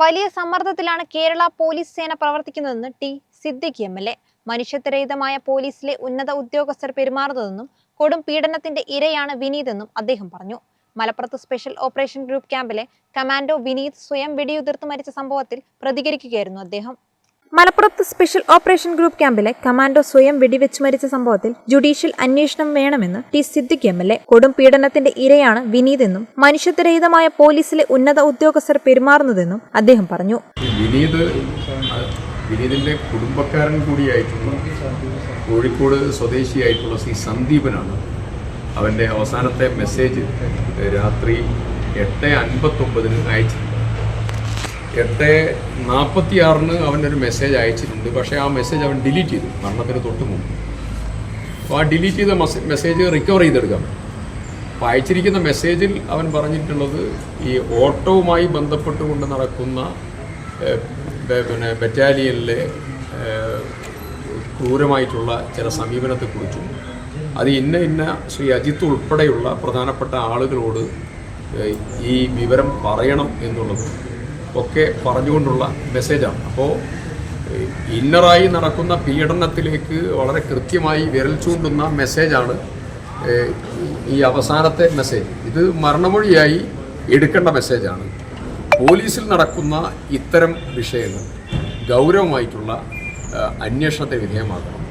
വലിയ സമ്മർദ്ദത്തിലാണ് കേരള പോലീസ് സേന പ്രവർത്തിക്കുന്നതെന്ന് T Siddique M L A. മനുഷ്യത്വരഹിതമായ പോലീസിലെ ഉന്നത ഉദ്യോഗസ്ഥർ പെരുമാറുന്നതെന്നും കൊടും പീഡനത്തിന്റെ ഇരയാണ് വിനീതെന്നും അദ്ദേഹം പറഞ്ഞു. മലപ്പുറത്ത് സ്പെഷ്യൽ ഓപ്പറേഷൻ ഗ്രൂപ്പ് ക്യാമ്പിലെ കമാൻഡോ വിനീത് സ്വയം വെടിയുതിർത്ത് മരിച്ച സംഭവത്തിൽ പ്രതികരിക്കുകയായിരുന്നു അദ്ദേഹം. മലപ്പുറത്ത് സ്പെഷ്യൽ ഓപ്പറേഷൻ ഗ്രൂപ്പ് ക്യാമ്പിലെ കമാൻഡോ സ്വയം വെടിവെച്ച് മരിച്ച സംഭവത്തിൽ ജുഡീഷ്യൽ അന്വേഷണം വേണമെന്ന് T Siddique M L A. കൊടും പീഡനത്തിന്റെ ഇരയാണ് വിനീതെന്നും മനുഷ്യത്വരഹിതമായ പോലീസിലെ ഉന്നത ഉദ്യോഗസ്ഥർ പെരുമാറുന്നതെന്നും അദ്ദേഹം പറഞ്ഞു. വിനീത് വിനീതിന്റെ കുടുംബക്കാരൻ കൂടിയായിട്ടുള്ള കോഴിക്കോട് സ്വദേശിയായിട്ടുള്ള ശ്രീ സന്ദീപനാണ് അവന്റെ അവസാനത്തെ മെസ്സേജ് രാത്രി എട്ട് അൻപത്തൊമ്പതിന് അയച്ചിട്ടുണ്ട് എട്ട് നാൽപ്പത്തി ആറിന് ഒരു മെസ്സേജ് അയച്ചിട്ടുണ്ട്. പക്ഷേ ആ മെസ്സേജ് അവൻ ഡിലീറ്റ് ചെയ്തു. മരണത്തിന് തൊട്ട് മുമ്പ്. അപ്പോൾ ആ ഡിലീറ്റ് ചെയ്ത മെസ്സേജ് റിക്കവർ ചെയ്തെടുക്കാം. അപ്പോൾ അയച്ചിരിക്കുന്ന മെസ്സേജിൽ അവൻ പറഞ്ഞിട്ടുള്ളത് ഈ ഓട്ടവുമായി ബന്ധപ്പെട്ടുകൊണ്ട് നടക്കുന്ന പിന്നെ ബറ്റാലിയനിലെ ക്രൂരമായിട്ടുള്ള ചില സമീപനത്തെക്കുറിച്ചും അത് ഇന്ന ഇന്ന ശ്രീ അജിത്ത് ഉൾപ്പെടെയുള്ള പ്രധാനപ്പെട്ട ആളുകളോട് ഈ വിവരം പറയണം എന്നുള്ളത് ഒക്കെ പറഞ്ഞുകൊണ്ടുള്ള മെസ്സേജാണ്. അപ്പോൾ ഇന്നറായി നടക്കുന്ന പീഡനത്തിലേക്ക് വളരെ കൃത്യമായി വിരൽ ചൂണ്ടുന്ന മെസ്സേജാണ് ഈ അവസാനത്തെ മെസ്സേജ്. ഇത് മരണമൊഴിയായി എടുക്കേണ്ട മെസ്സേജാണ്. പോലീസിൽ നടക്കുന്ന ഇത്തരം വിഷയങ്ങൾ ഗൗരവമായിട്ടുള്ള അന്വേഷണത്തെ വിധേയമാക്കണം.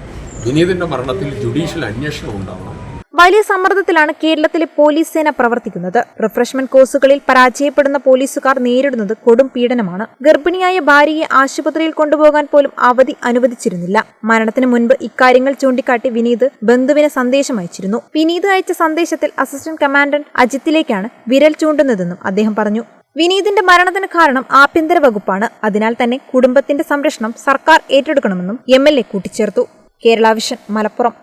വിനീതിന്റെ മരണത്തിൽ ജുഡീഷ്യൽ അന്വേഷണം ഉണ്ടാവണം. വലിയ സമ്മർദ്ദത്തിലാണ് കേരളത്തിലെ പോലീസ് സേന പ്രവർത്തിക്കുന്നത്. റിഫ്രഷ്മെന്റ് കോഴ്സുകളിൽ പരാജയപ്പെടുന്ന പോലീസുകാർ നേരിടുന്നത് കൊടും പീഡനമാണ്. ഗർഭിണിയായ ഭാര്യയെ ആശുപത്രിയിൽ കൊണ്ടുപോകാൻ പോലും അവധി അനുവദിച്ചിരുന്നില്ല. മരണത്തിന് മുൻപ് ഇക്കാര്യങ്ങൾ ചൂണ്ടിക്കാട്ടി വിനീത് ബന്ധുവിന് സന്ദേശം അയച്ചിരുന്നു. വിനീത് അയച്ച സന്ദേശത്തിൽ അസിസ്റ്റന്റ് കമാൻഡന്റ് അജിത്തിലേക്കാണ് വിരൽ ചൂണ്ടുന്നതെന്നും അദ്ദേഹം പറഞ്ഞു. വിനീതിന്റെ മരണത്തിന് കാരണം ആഭ്യന്തര വകുപ്പാണ്. അതിനാൽ തന്നെ കുടുംബത്തിന്റെ സംരക്ഷണം സർക്കാർ ഏറ്റെടുക്കണമെന്നും എം എൽ എ കൂട്ടിച്ചേർത്തു. കേരള വിഷൻ മലപ്പുറം.